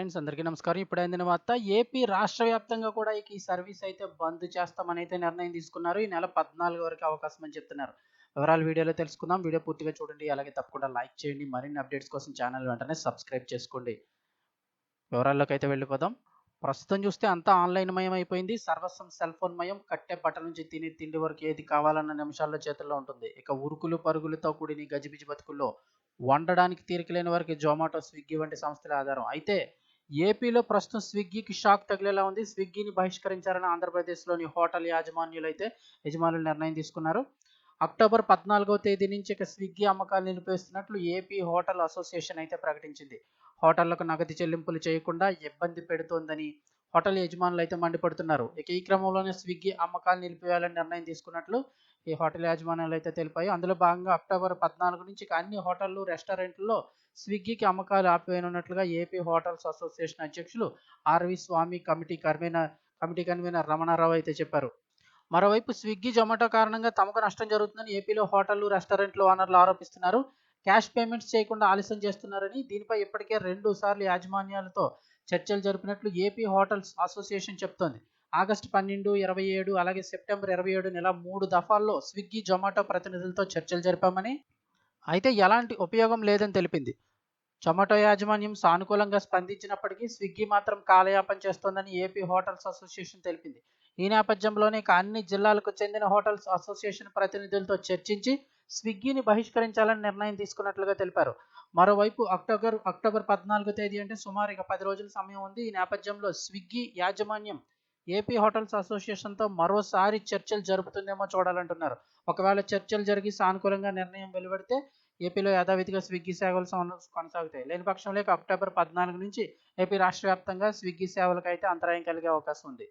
Friends అందరికీ నమస్కారం. ఇప్పుడు అయిన వార్త ఏపీ రాష్ట్ర వ్యాప్తంగా కూడా ఈ సర్వీస్ అయితే బంద్ చేస్తామని అయితే నిర్ణయం తీసుకున్నారు. ఈ నెల పద్నాలుగు వరకు అవకాశం అని చెప్తున్నారు. వివరాలు వీడియోలో తెలుసుకుందాం. వీడియో పూర్తిగా చూడండి. అలాగే తప్పకుండా లైక్ చేయండి. మరిన్ని అప్డేట్స్ కోసం ఛానల్ వెంటనే సబ్స్క్రైబ్ చేసుకోండి. వివరాల్లోకి అయితే వెళ్ళిపోదాం. ప్రస్తుతం చూస్తే అంతా ఆన్లైన్ మయం అయిపోయింది. సర్వస్వం సెల్ ఫోన్ మయం. కట్టే బట్ట నుంచి తినే తిండి వరకు ఏది కావాలన్న నిమిషాల్లో చేతుల్లో ఉంటుంది. ఇక ఉరుకులు పరుగులతో కూడిన గజిబిజి బతుకుల్లో వండడానికి తీరిక లేని వారికి జొమాటో స్విగ్గీ వంటి సంస్థల ఆధారం. అయితే ఏపీలో ప్రస్తుతం స్విగ్గీకి షాక్ తగిలేలా ఉంది. స్విగ్గీని బహిష్కరించారని ఆంధ్రప్రదేశ్లోని హోటల్ యాజమాన్యులు అయితే యజమానులు నిర్ణయం తీసుకున్నారు. అక్టోబర్ పద్నాలుగో తేదీ నుంచి ఇక స్విగ్గీ అమ్మకాలు నిలిపేస్తున్నట్లు ఏపీ హోటల్ అసోసియేషన్ అయితే ప్రకటించింది. హోటళ్ళకు నగదు చెల్లింపులు చేయకుండా ఇబ్బంది పెడుతోందని హోటల్ యజమానులు అయితే మండిపడుతున్నారు. ఇక ఈ క్రమంలోనే స్విగ్గీ అమ్మకాలు నిలిపివేయాలని నిర్ణయం తీసుకున్నట్లు ఈ హోటల్ యాజమాన్యాలు అయితే తెలిపాయి. అందులో భాగంగా అక్టోబర్ పద్నాలుగు నుంచి అన్ని హోటళ్ళు రెస్టారెంట్లలో స్విగ్గీకి అమ్మకాలు ఆపివేయనున్నట్లుగా ఏపీ హోటల్స్ అసోసియేషన్ అధ్యక్షులు R V Swamy committee convener committee convener Ramana Rao అయితే చెప్పారు. మరోవైపు స్విగ్గీ జొమాటో కారణంగా తమకు నష్టం జరుగుతుందని ఏపీలో హోటళ్ళు రెస్టారెంట్లు ఓనర్లు ఆరోపిస్తున్నారు. క్యాష్ పేమెంట్స్ చేయకుండా ఆలస్యం చేస్తున్నారని దీనిపై ఇప్పటికే రెండు సార్లు యాజమాన్యాలతో చర్చలు జరిపినట్లు ఏపీ హోటల్స్ అసోసియేషన్ చెప్తోంది. ఆగస్టు పన్నెండు ఇరవై ఏడు అలాగే సెప్టెంబర్ ఇరవై ఏడు నెల మూడు దఫాల్లో స్విగ్గీ జొమాటో ప్రతినిధులతో చర్చలు జరిపామని అయితే ఎలాంటి ఉపయోగం లేదని తెలిపింది. జొమాటో యాజమాన్యం సానుకూలంగా స్పందించినప్పటికీ స్విగ్గీ మాత్రం కాలయాపన చేస్తోందని ఏపీ హోటల్స్ అసోసియేషన్ తెలిపింది. ఈ నేపథ్యంలోనే అన్ని జిల్లాలకు చెందిన హోటల్స్ అసోసియేషన్ ప్రతినిధులతో చర్చించి స్విగ్గీని బహిష్కరించాలని నిర్ణయం తీసుకున్నట్లుగా తెలిపారు. మరోవైపు అక్టోబర్ అక్టోబర్ పద్నాలుగో తేదీ అంటే సుమారు ఇక పది రోజుల సమయం ఉంది. ఈ నేపథ్యంలో స్విగ్గీ యాజమాన్యం ఏపీ హోటల్స్ అసోసియేషన్తో మరోసారి చర్చలు జరుపుతుందేమో చూడాలంటున్నారు. ఒకవేళ చర్చలు జరిగి సానుకూలంగా నిర్ణయం వెలువడితే ఏపీలో యథావిధిగా స్విగ్గీ సేవలు కొనసాగుతాయి. లేని పక్షంలో అక్టోబర్ పద్నాలుగు నుంచి ఏపీ రాష్ట్ర వ్యాప్తంగా స్విగ్గీ సేవలకు అయితే అంతరాయం కలిగే అవకాశం ఉంది.